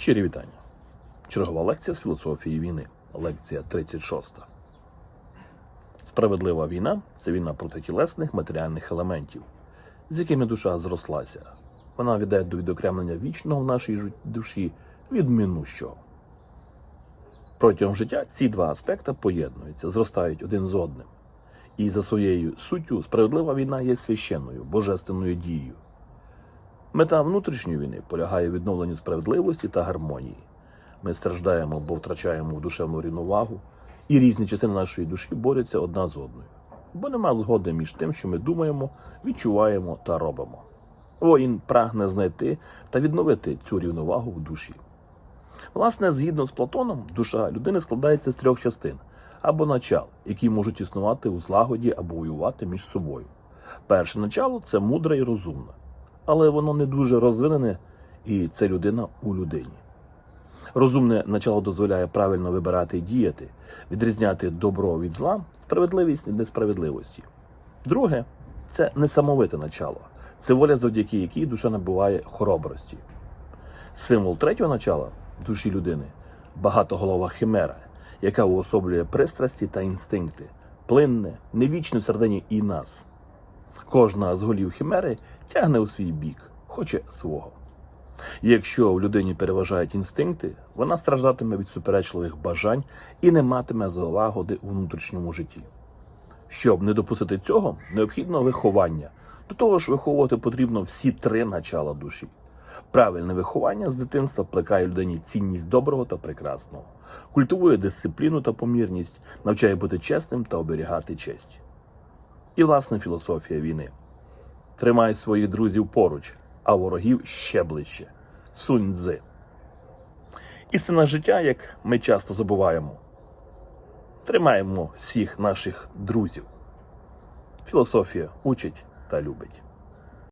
Щирі вітання. Чергова лекція з філософії війни. Лекція 36. Справедлива війна це війна проти тілесних матеріальних елементів, з якими душа зрослася. Вона веде до відокремлення вічного в нашій душі від минущого. Протягом життя ці два аспекти поєднуються, зростають один з одним. І за своєю суттю справедлива війна є священною, божественною дією. Мета внутрішньої війни полягає в відновленні справедливості та гармонії. Ми страждаємо, бо втрачаємо душевну рівновагу, і різні частини нашої душі борються одна з одною. Бо нема згоди між тим, що ми думаємо, відчуваємо та робимо. Воїн прагне знайти та відновити цю рівновагу в душі. Власне, згідно з Платоном, душа людини складається з трьох частин або начал, які можуть існувати у злагоді або воювати між собою. Перше начало це мудре і розумне, але воно не дуже розвинене, і це людина у людині. Розумне начало дозволяє правильно вибирати і діяти, відрізняти добро від зла, справедливість від несправедливості. Друге це несамовите начало, це воля, завдяки якій душа набуває хоробрості. Символ третього начала душі людини багатоголова химера, яка уособлює пристрасті та інстинкти, плинне, невічне всередині і нас. Кожна з голів химери тягне у свій бік, хоче свого. Якщо в людині переважають інстинкти, вона страждатиме від суперечливих бажань і не матиме залагоди у внутрішньому житті. Щоб не допустити цього, необхідно виховання. До того ж, виховувати потрібно всі три начала душі. Правильне виховання з дитинства плекає людині цінність доброго та прекрасного, культивує дисципліну та помірність, навчає бути чесним та оберігати честь. І власне філософія війни. Тримай своїх друзів поруч, а ворогів ще ближче. Сунь Цзи. Істина життя, як ми часто забуваємо. Тримаємо всіх наших друзів. Філософія учить та любить.